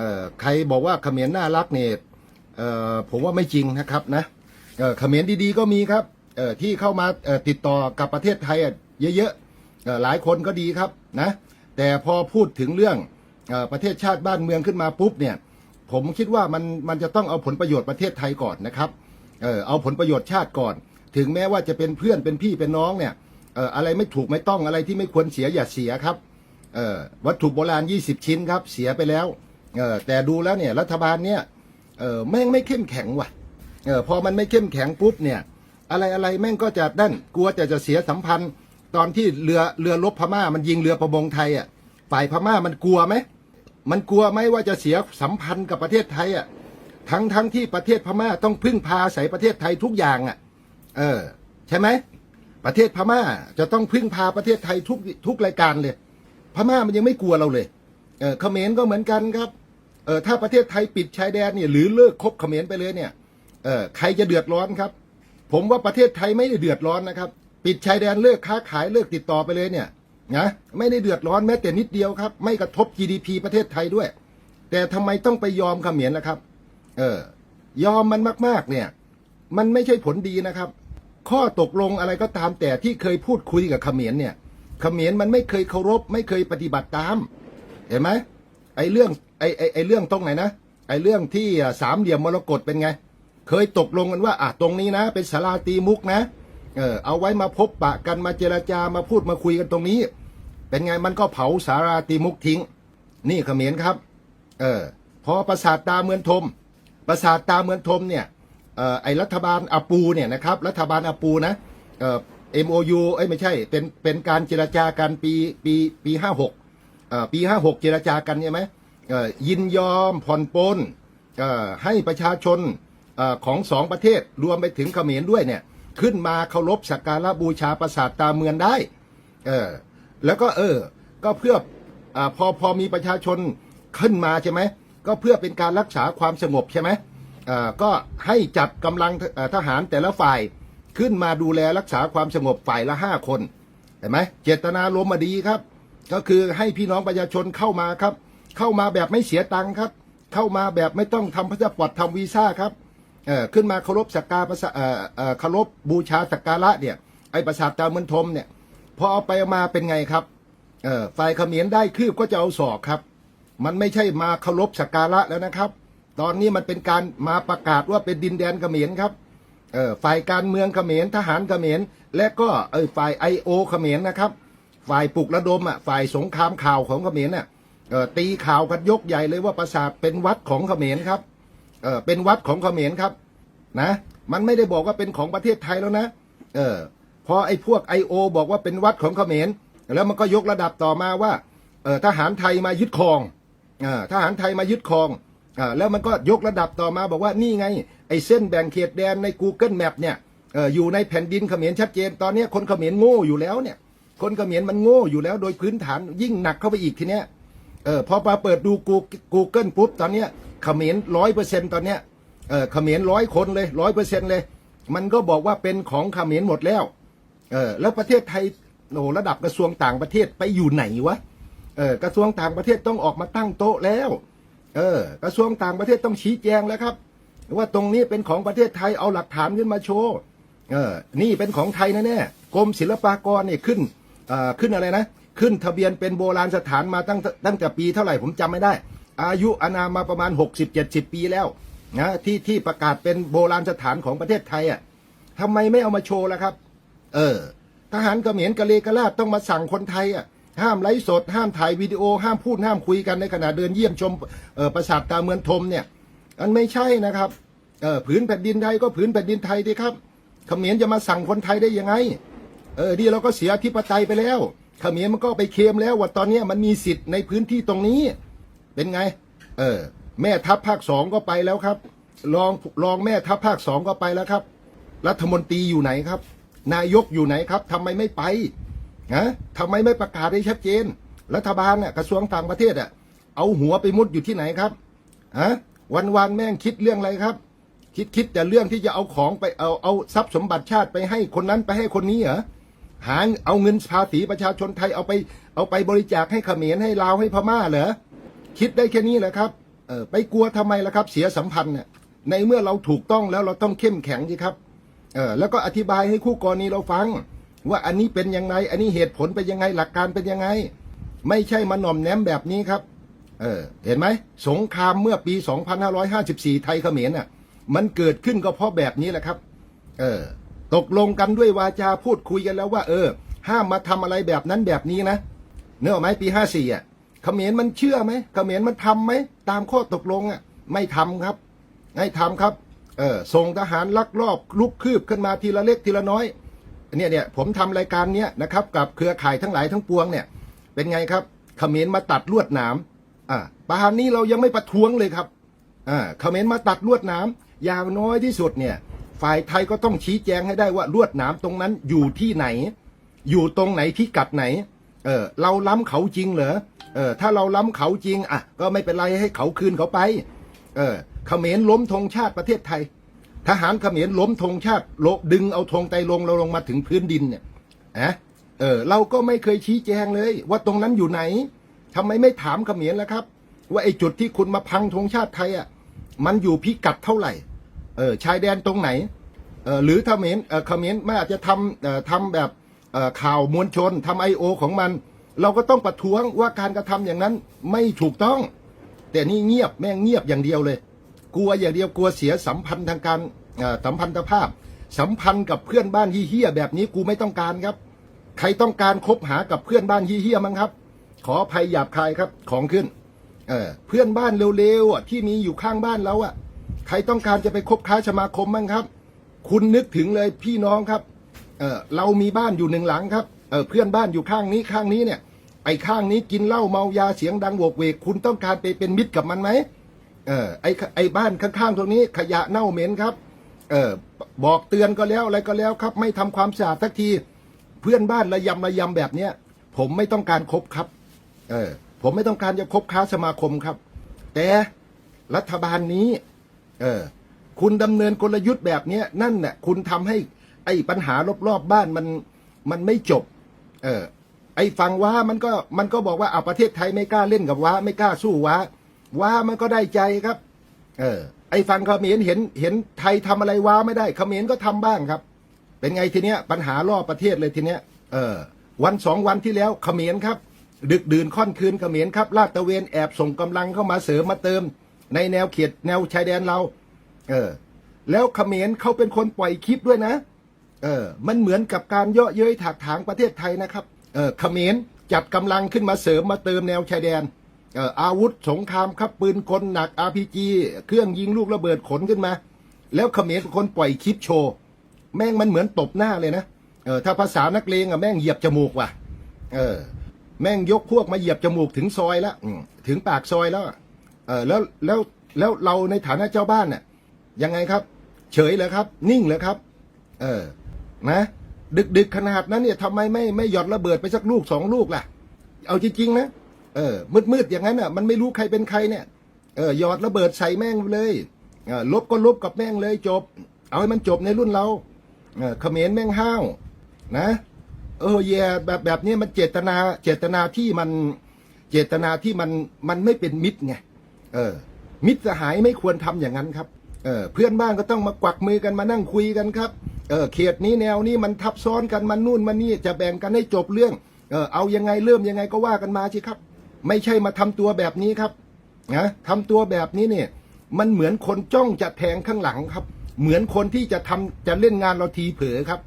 ออใครบอกว่าเขมรน่ารักเนี่ยเออผมว่าไม่จริงนะครับนะเออเขมรดีๆก็มีครับเออที่เข้ามาเออติดต่อกับประเทศไทยอะเยอะๆเออหลายคนก็ดีครับนะแต่พอพูดถึงเรื่องเออประเทศชาติบ้านเมืองขึ้นมาปุ๊บเนี่ยผมคิดว่ามันมันจะต้องเอาผลประโยชน์ประเทศไทยก่อนนะครับเออเอาผลประโยชน์ชาติก่อน ถึงแม้ว่าจะเป็นเพื่อนเป็นพี่เป็นน้องเนี่ยเอออะไรไม่ถูกไม่ต้องอะไรที่ไม่ควรเสียอย่าเสียครับเออวัตถุโบราณ 20 ชิ้นครับเสียไปแล้ว เออแต่ดูแล้วเนี่ยรัฐบาลเนี่ยเออแม่งไม่เข้มแข็งว่ะเออพอมันไม่เข้มแข็งปุ๊บเนี่ยอะไรอะไรแม่งก็จะดันกลัวจะจะเสียสัมพันธ์ ตอนที่เรือเรือรบพม่ามันยิงเรือประมงไทยอะฝ่ายพม่ามันกลัวไหมมันกลัวไหมว่าจะเสียสัมพันธ์กับประเทศไทยอะทั้งทั้งที่ประเทศพม่าต้องพึ่งพาอาศัยประเทศไทยทุกอย่างอะ เออ ใช่ไหมประเทศพม่าจะต้องพึ่งพาประเทศไทยทุกทุกรายการเลย พม่ามันยังไม่กลัวเราเลย เออเขมรก็เหมือนกันครับ ออถ้าประเทศไทยปิดชายแดนเนี่ยหรือเลิกคบเขมรไปเลยเนี่ยเออใครจะเดือดร้อนครับ ผมว่าประเทศไทยไม่ได้เดือดร้อนนะครับ ปิดชายแดนเลิกค้าขายเลิกติดต่อไปเลยเนี่ยนะไม่ได้เดือดร้อนแม้แต่นิดเดียวครับ ไม่กระทบ GDP ประเทศไทยด้วย แต่ทำไมต้องไปยอมเขมรล่ะครับ เออยอมมันมากๆเนี่ย มันไม่ใช่ผลดีนะครับ ข้อตกลงอะไรก็ตามแต่ที่เคยพูดคุยกับเขมรเนี่ยเขมรมันไม่เคยเคารพ ไม่เคยปฏิบัติตาม เห็นไหมไอ้เรื่อง ไอ้ไอไอเรื่องตรงไหนนะไอ้เรื่องที่สามเหลี่ยมมรกตเป็นไง เคยตกลงกันว่าอะตรงนี้นะ เป็นศาลาตีมุกนะเออเอาไว้มาพบปะกันมาเจรจามาพูดมาคุยกันตรงนี้ เป็นไงมันก็เผาสาราตีมุกทิ้ง นี่เขมรครับ เออพอประสาทตาเมืองทม ประสาทตาเมืองทมเนี่ยเอ่อไอรัฐบาลอาปูเนี่ยนะครับรัฐบาลอาปูนะเอ่อ MOU เอ้ยไม่ใช่เป็นเป็นการเจรจากันปีปีปีห้าหกเอ่อปีห้าหกเจรจากันใช่ไหมเยินยอมผ่อนปลนให้ประชาชนอของสองประเทศรวมไปถึงเขมรด้วยเนี่ยขึ้นมาเคารพสักการะบูชาปราสาทตาเมืองได้เออแล้วก็เออก็เพื่ออพอพอมีประชาชนขึ้นมาใช่ไหมก็เพื่อเป็นการรักษาความสงบใช่ไหมก็ให้จัดกำลังทหารแต่ละฝ่ายขึ้นมาดูแลรักษาความสงบฝ่ายละห้าคนเห็นไหมเจตนาลมมาดีครับ ก็คือให้พี่น้องประชาชนเข้ามาครับ เข้ามาแบบไม่เสียตังค์ครับ เข้ามาแบบไม่ต้องทำพาสปอร์ตทำวีซ่าครับเออขึ้นมาเคารพสักการะเอ่อเอ่อเคารพบูชาสักการะเนี่ยไอประสาทตาเมืองทมเนี่ยพอเอาไปมาเป็นไงครับเออฝ่ายเขมรได้คืบก็จะเอาศอกครับ มันไม่ใช่มาเคารพสักการะแล้วนะครับ ตอนนี้มันเป็นการมาประกาศว่าเป็นดินแดนเขมรครับเออฝ่ายการเมืองเขมรทหารเขมร และก็เออฝ่ายไอโอเขมรนะครับ ฝ่ายปลุกระดมอะฝ่ายสงครามข่าวของเขมรน่ะ ตีข่าวกันยกใหญ่เลยว่าปราสาทเป็นวัดของเขมรครับเออเป็นวัดของเขมรครับนะมันไม่ได้บอกว่าเป็นของประเทศไทยแล้วนะเออพอไอ้พวกไอโอบอกว่าเป็นวัดของเขมรแล้วมันก็ยกระดับต่อมาว่าเออทหารไทยมายึดครองอทหารไทยมายึดครองอแล้วมันก็ยกระดับต่อมาบอกว่านี่ไงไอ้เส้นแบ่งเขตแดนใน Google Map เนี่ยเอออยู่ในแผ่นดินเขมรชัดเจนตอนนี้คนเขมรโง่อยู่แล้วเนี่ย คนเขมรมันโง่อยู่แล้วโดยพื้นฐานยิ่งหนักเข้าไปอีกทีเนี้ย เออพอมาเปิดดูกูกูเกิลปุ๊บตอนเนี้ยเขมรร้อยเปอร์เซ็นตอนเนี้ยเออเขมรร้อยคนเลยร้อยเปอร์เซ็นเลย มันก็บอกว่าเป็นของเขมรหมดแล้วเออแล้วประเทศไทยโอ้ระดับกระทรวงต่างประเทศไปอยู่ไหนวะเออกระทรวงต่างประเทศต้องออกมาตั้งโต๊ะแล้วเออกระทรวงต่างประเทศต้องชี้แจงแล้วครับ ว่าตรงนี้เป็นของประเทศไทยเอาหลักฐานขึ้นมาโชว์เออนี่เป็นของไทยแน่ๆกรมศิลปากรเนี่ยขึ้นเอ่อขึ้นอะไรนะ ขึ้นทะเบียนเป็นโบราณสถานมาตั้งตั้งแต่ปีเท่าไหร่ผมจำไม่ได้ อายุอานามาประมาณ 60-70 ปีแล้วนะที่ที่ประกาศเป็นโบราณสถานของประเทศไทยอะทำไมไม่เอามาโชว์ล่ะครับ เออ ทหารเขมรกะเลกะลาดต้องมาสั่งคนไทยอะห้ามไลฟ์สด ห้ามถ่ายวิดีโอ ห้ามพูดห้ามคุยกันในขณะเดินเยี่ยมชมเออปราสาทตาเมืองทมเนี่ยมันไม่ใช่นะครับเออผืนแผ่นดินไทยก็ผืนแผ่นดินไทยดีครับเขมรจะมาสั่งคนไทยได้ยังไง เออดีเราก็เสียอธิปไตยไปแล้ว เขมรมันก็ไปเคลมแล้วว่าตอนนี้มันมีสิทธิ์ในพื้นที่ตรงนี้ เป็นไง เออ แม่ทัพภาคสองก็ไปแล้วครับรองรองแม่ทัพภาคสองก็ไปแล้วครับ รัฐมนตรีอยู่ไหนครับ นายกอยู่ไหนครับทำไมไม่ไปนะทำไมไม่ประกาศให้ชัดเจน รัฐบาลน่ะกระทรวงต่างประเทศอะเอาหัวไปมุดอยู่ที่ไหนครับฮะวันวันแม่งคิดเรื่องอะไรครับ คิดคิดแต่เรื่องที่จะเอาของไปเอาเอาทรัพย์สมบัติชาติไปให้คนนั้นไปให้คนนี้เหรอ หาเอาเงินภาษีประชาชนไทยเอาไป เอาไปบริจาคให้เขมรให้ลาวให้พม่าเหรอคิดได้แค่นี้แหละครับเออไปกลัวทำไมล่ะครับ เสียสัมพันธ์เนี่ยในเมื่อเราถูกต้องแล้วเราต้องเข้มแข็งสิครับเออแล้วก็อธิบายให้คู่กรณีเราฟัง ว่าอันนี้เป็นยังไง อันนี้เหตุผลเป็นยังไงหลักการเป็นยังไง ไม่ใช่มาหน่อมแนมแบบนี้ครับเออเห็นไหมสงครามเมื่อปี 2554 ไทยเขมรน่ะมันเกิดขึ้นก็เพราะแบบนี้แหละครับ เออ ตกลงกันด้วยวาจาพูดคุยกันแล้วว่า เออ ห้ามมาทำอะไรแบบนั้นแบบนี้นะเนื้อไหมปี54อะเขมรมันเชื่อไหมเขมรมันทำไหมตามข้อตกลงอะ ไม่ทำครับไม่ทำครับ เออส่งทหารลักลอบลุกคืบขึ้นมาทีละเล็กทีละน้อยเนี่ยเนี่ยผมทำรายการเนี้ยนะครับ กับเครือข่ายทั้งหลายทั้งปวงเนี่ย เป็นไงครับเขมรมาตัดลวดหนามอ่าปานนี้เรายังไม่ประท้วงเลยครับอ่าเขมรมาตัดลวดหนามอย่างน้อยที่สุดเนี่ย ฝ่ายไทยก็ต้องชี้แจงให้ได้ว่าลวดหนามตรงนั้นอยู่ที่ไหน อยู่ตรงไหนพิกัดไหน เออเราล้ำเขาจริงเหรอเออถ้าเราล้ำเขาจริงอะก็ไม่เป็นไรให้เขาคืนเขาไป เออเขมรล้มธงชาติประเทศไทย ทหารเขมรล้มธงชาติโลดึงเอาธงไตลงเราลงมาถึงพื้นดินเนี่ยอะเออเราก็ไม่เคยชี้แจงเลย ว่าตรงนั้นอยู่ไหนทำไมไม่ถามเขมรล่ะครับ ว่าไอ้จุดที่คุณมาพังธงชาติไทยอะมันอยู่พิกัดเท่าไหร่ เออชายแดนตรงไหนเออหรือเขมรเออเขมรไม่อาจจะทำเออทำแบบเออข่าวมวลชนทำไอโอของมัน เราก็ต้องประท้วงว่าการกระทำอย่างนั้นไม่ถูกต้อง แต่นี่เงียบแม่งเงียบอย่างเดียวเลย กลัวอย่างเดียวกลัวเสียสัมพันธ์ทางการสัมพันธภาพ สัมพันธ์กับเพื่อนบ้านเฮี้ยแบบนี้กูไม่ต้องการครับ ใครต้องการคบหากับเพื่อนบ้านเฮี้ยมั้งครับ ขออภัยหยาบคายครับของขึ้นเออเพื่อนบ้านเร็วๆอะที่มีอยู่ข้างบ้านเราอะ ใครต้องการจะไปคบค้าสมาคมมั้งครับ คุณนึกถึงเลยพี่น้องครับเออเรามีบ้านอยู่หนึ่งหลังครับเออเพื่อนบ้านอยู่ข้างนี้ข้างนี้เนี่ยไอ้ข้างนี้กินเหล้าเมายาเสียงดังโวกเวก คุณต้องการไปเป็นมิตรกับมันไหมเออไอ้ไอ้บ้านข้างๆตรงนี้ขยะเน่าเหม็นครับเออบอกเตือนก็แล้วอะไรก็แล้วครับ ไม่ทำความสะอาดสักที เพื่อนบ้านระยำระยำแบบเนี้ยผมไม่ต้องการคบครับเออผมไม่ต้องการจะคบค้าสมาคมครับ แต่รัฐบาลนี้ เออ คุณดำเนินกลยุทธ์แบบเนี้ยนั่นน่ะคุณทำให้ ไอ้ปัญหารอบๆบบ้านมันมันไม่จบ เออ ไอ้ฝั่งว้ามันก็มันก็บอกว่าอ่าประเทศไทยไม่กล้าเล่นกับว้า ไม่กล้าสู้ว้า ว้ามันก็ได้ใจครับ เออ ไอ้ฝั่งเขมรเห็นเห็นไทยทำอะไรว้าไม่ได้เขมรก็ทำบ้างครับ เป็นไงทีเนี้ย ปัญหารอบประเทศเลยทีเนี้ย เออ วันสองวันที่แล้วเขมรครับ ดึกดื่นค่อนคืนเขมรครับลาดตะเวนแอบส่งกำลังเข้ามาเสริมมาเติม ในแนวเขตแนวชายแดนเรา เออ แล้วเขมรเขาเป็นคนปล่อยคลิปด้วยนะ เออ มันเหมือนกับการเยาะเย้ยถากถางประเทศไทยนะครับ เออเขมรจัดกำลังขึ้นมาเสริมมาเติมแนวชายแดน เอ่ออาวุธสงครามครับปืนกลหนัก RPG เครื่องยิงลูกระเบิดขนขึ้นมา แล้วเขมรเป็นคนปล่อยคลิปโชว์แม่งมันเหมือนตบหน้าเลยนะเออถ้าภาษานักเลงอะแม่งเหยียบจมูกว่ะ เออ แม่งยกพวกมาเหยียบจมูกถึงซอยแล้วถึงปากซอยแล้ว อะเออแล้วแล้วแล้วเราในฐานะเจ้าบ้านเนี่ยยังไงครับ เฉยเลยครับ นิ่งเลยครับ เออนะดึกดึกขนาดนั้นเนี่ยทำไมไม่ไม่หยอดระเบิดไปสักลูกสองลูกล่ะ เอาจริงๆนะเออมืดๆอย่างนั้นอะมันไม่รู้ใครเป็นใครเนี่ยเออหยอดระเบิดใส่แม่งเลยเออลบก็ลบกับแม่งเลยจบ เอาให้มันจบในรุ่นเราเออเขมรแม่งห้าวนะ เออแย่แบบแบบนี้มันเจตนาเจตนาที่มันเจตนาที่มันมันไม่เป็นมิตรไง เออ มิตรสหายไม่ควรทำอย่างนั้นครับ เออ เพื่อนบ้านก็ต้องมากวักมือกันมานั่งคุยกันครับ เออ เขตนี้แนวนี้มันทับซ้อนกันมันนู่นมันนี่จะแบ่งกันให้จบเรื่อง เออ เอายังไงเริ่มยังไงก็ว่ากันมาสิครับ ไม่ใช่มาทำตัวแบบนี้ครับ นะทำตัวแบบนี้เนี่ย มันเหมือนคนจ้องจะแทงข้างหลังครับ เหมือนคนที่จะทำจะเล่นงานเราทีเผลอครับ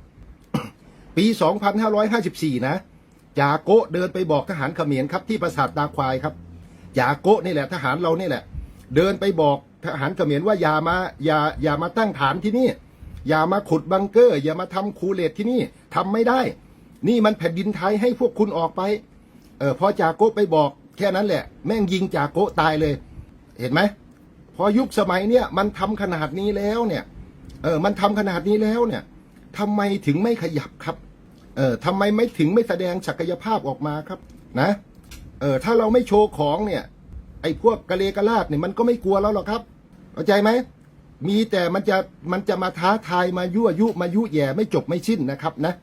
ปี 2554 นะจาโกเดินไปบอกทหารเขมรครับที่ปราสาทตาควายครับ จาโกะนี่แหละทหารเรานี่แหละ เดินไปบอกทหารเขมรว่าอย่ามาอย่าอย่ามาตั้งฐานที่นี่ อย่ามาขุดบังเกอร์ อย่ามาทำคูเลตที่นี่ทำไม่ได้ นี่มันแผ่นดินไทยให้พวกคุณออกไปเออพอจากโกะไปบอกแค่นั้นแหละ แม่งยิงจากโกะตายเลย เห็นไหมพอยุคสมัยเนี่ยมันทำขนาดนี้แล้วเนี่ยเออมันทำขนาดนี้แล้วเนี่ยทำไมถึงไม่ขยับครับเออทำไมไม่ถึงไม่แสดงศักยภาพออกมาครับนะ เออถ้าเราไม่โชว์ของเนี่ย ไอ้พวกกะเลกะลาดเนี่ยมันก็ไม่กลัวแล้วหรอกครับเข้าใจไหมมีแต่มันจะมันจะมาท้าทายมายั่วยุมายุแย่ไม่จบไม่สิ้นนะครับนะ